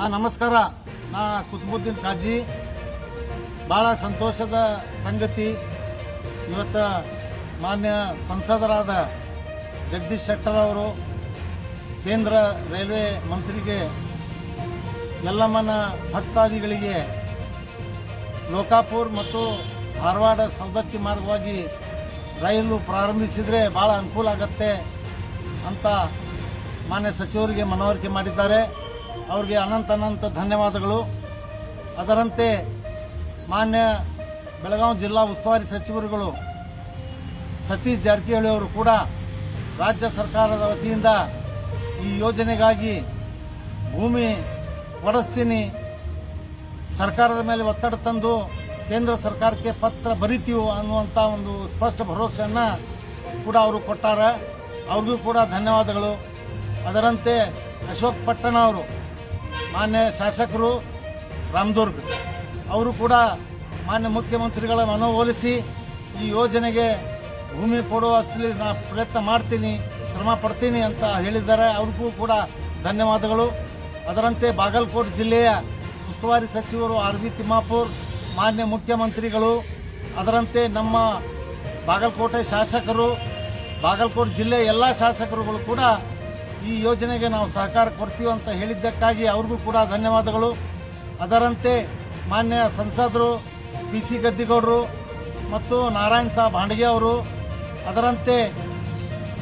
ಆ, ನಮಸ್ಕಾರ. ನಾ ಕುತ್ಬುದ್ದೀನ್ ಕಾಜಿ. ಭಾಳ ಸಂತೋಷದ ಸಂಗತಿ. ಇವತ್ತ ಮಾನ್ಯ ಸಂಸದರಾದ ಜಗದೀಶ್ ಶೆಟ್ಟರ್ ಅವರು ಕೇಂದ್ರ ರೈಲ್ವೆ ಮಂತ್ರಿಗೆ ಎಲ್ಲಮ್ಮನ ಭಕ್ತಾದಿಗಳಿಗೆ ಲೋಕಾಪುರ್ ಮತ್ತು ಧಾರವಾಡ ಸವದತ್ತಿ ಮಾರ್ಗವಾಗಿ ರೈಲು ಪ್ರಾರಂಭಿಸಿದರೆ ಭಾಳ ಅನುಕೂಲ ಆಗತ್ತೆ ಅಂತ ಮಾನ್ಯ ಸಚಿವರಿಗೆ ಮನವರಿಕೆ ಮಾಡಿದ್ದಾರೆ. ಅವರಿಗೆ ಅನಂತ ಅನಂತ ಧನ್ಯವಾದಗಳು. ಅದರಂತೆ ಮಾನ್ಯ ಬೆಳಗಾವಿ ಜಿಲ್ಲಾ ಉಸ್ತುವಾರಿ ಸಚಿವರುಗಳು ಸತೀಶ್ ಜಾರಕಿಹೊಳಿ ಅವರು ಕೂಡ ರಾಜ್ಯ ಸರ್ಕಾರದ ವತಿಯಿಂದ ಈ ಯೋಜನೆಗಾಗಿ ಭೂಮಿ ಒಡಸ್ತೀನಿ ಸರ್ಕಾರದ ಮೇಲೆ ಒತ್ತಡ ತಂದು ಕೇಂದ್ರ ಸರ್ಕಾರಕ್ಕೆ ಪತ್ರ ಬರಿತೀವಿ ಅನ್ನುವಂಥ ಒಂದು ಸ್ಪಷ್ಟ ಭರವಸೆಯನ್ನು ಕೂಡ ಅವರು ಕೊಟ್ಟಾರ. ಅವ್ರಿಗೂ ಕೂಡ ಧನ್ಯವಾದಗಳು. ಅದರಂತೆ ಅಶೋಕ್ ಪಟ್ಟಣ ಅವರು ಮಾನ್ಯ ಶಾಸಕರು ರಾಮದುರ್ಗ್, ಅವರು ಕೂಡ ಮಾನ್ಯ ಮುಖ್ಯಮಂತ್ರಿಗಳ ಮನವೊಲಿಸಿ ಈ ಯೋಜನೆಗೆ ಭೂಮಿ ಕೊಡುವಲ್ಲಿ ನಾ ಪ್ರಯತ್ನ ಮಾಡ್ತೀನಿ, ಶ್ರಮ ಪಡ್ತೀನಿ ಅಂತ ಹೇಳಿದ್ದಾರೆ. ಅವ್ರಿಗೂ ಕೂಡ ಧನ್ಯವಾದಗಳು. ಅದರಂತೆ ಬಾಗಲಕೋಟೆ ಜಿಲ್ಲೆಯ ಉಸ್ತುವಾರಿ ಸಚಿವರು ಆರ್ ವಿ ತಿಮ್ಮಾಪುರ್, ಮಾನ್ಯ ಮುಖ್ಯಮಂತ್ರಿಗಳು, ಅದರಂತೆ ನಮ್ಮ ಬಾಗಲಕೋಟೆ ಶಾಸಕರು, ಬಾಗಲಕೋಟೆ ಜಿಲ್ಲೆಯ ಎಲ್ಲ ಶಾಸಕರುಗಳು ಕೂಡ ಈ ಯೋಜನೆಗೆ ನಾವು ಸಹಕಾರ ಕೊಡ್ತೀವಿ ಅಂತ ಹೇಳಿದ್ದಕ್ಕಾಗಿ ಅವ್ರಿಗೂ ಕೂಡ ಧನ್ಯವಾದಗಳು. ಅದರಂತೆ ಮಾನ್ಯ ಸಂಸದರು ಪಿ ಸಿ ಗದ್ದಿಗೌಡರು ಮತ್ತು ನಾರಾಯಣ್ ಸಾಬ್ ಭಾಂಡಗೆ ಅವರು, ಅದರಂತೆ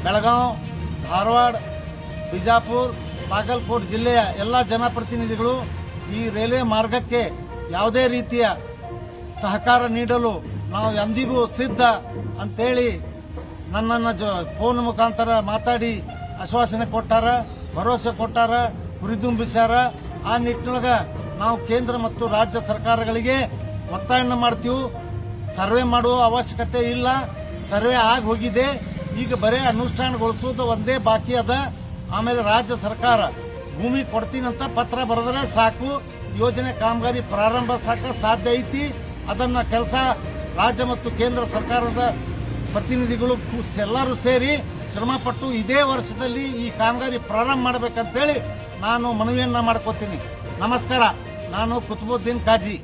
ಬೆಳಗಾವಿ ಧಾರವಾಡ, ಬಿಜಾಪುರ್, ಬಾಗಲ್ಕೋಟ್ ಜಿಲ್ಲೆಯ ಎಲ್ಲ ಜನಪ್ರತಿನಿಧಿಗಳು ಈ ರೈಲ್ವೆ ಮಾರ್ಗಕ್ಕೆ ಯಾವುದೇ ರೀತಿಯ ಸಹಕಾರ ನೀಡಲು ನಾವು ಎಂದಿಗೂ ಸಿದ್ಧ ಅಂತೇಳಿ ನನ್ನನ್ನು ಫೋನ್ ಮುಖಾಂತರ ಮಾತಾಡಿ ಆಶ್ವಾಸನೆ ಕೊಟ್ಟಾರ, ಭರವಸೆ ಕೊಟ್ಟಾರ, ಹುರಿದುಂಬಿಸ್ಯಾರ. ಆ ನಿಟ್ಟಿನೊಳಗೆ ನಾವು ಕೇಂದ್ರ ಮತ್ತು ರಾಜ್ಯ ಸರ್ಕಾರಗಳಿಗೆ ಒತ್ತಾಯನ ಮಾಡ್ತೀವಿ. ಸರ್ವೆ ಮಾಡುವ ಅವಶ್ಯಕತೆ ಇಲ್ಲ. ಸರ್ವೆ ಆಗಿ ಹೋಗಿದೆ ಈಗ ಬರೇ ಅನುಷ್ಠಾನಗೊಳಿಸುವುದು ಒಂದೇ ಬಾಕಿ ಅದ. ಆಮೇಲೆ ರಾಜ್ಯ ಸರ್ಕಾರ ಭೂಮಿ ಕೊಡ್ತೀನಂತ ಪತ್ರ ಬರೆದ್ರೆ ಸಾಕು. ಯೋಜನೆ ಕಾಮಗಾರಿ ಪ್ರಾರಂಭ ಸಾಕ ಸಾಧ್ಯ ಐತಿ. ಅದನ್ನ ಕೆಲಸ ರಾಜ್ಯ ಮತ್ತು ಕೇಂದ್ರ ಸರ್ಕಾರದ ಪ್ರತಿನಿಧಿಗಳು ಎಲ್ಲರೂ ಸೇರಿ ಶ್ರಮಪಟ್ಟು ಇದೇ ವರ್ಷದಲ್ಲಿ ಈ ಕಾಮಗಾರಿ ಪ್ರಾರಂಭ ಮಾಡಬೇಕಂತೇಳಿ ನಾನು ಮನವಿಯನ್ನ ಮಾಡ್ಕೋತೀನಿ. ನಮಸ್ಕಾರ. ನಾನು ಕುತುಬುದ್ದೀನ್ ಕಾಜಿ.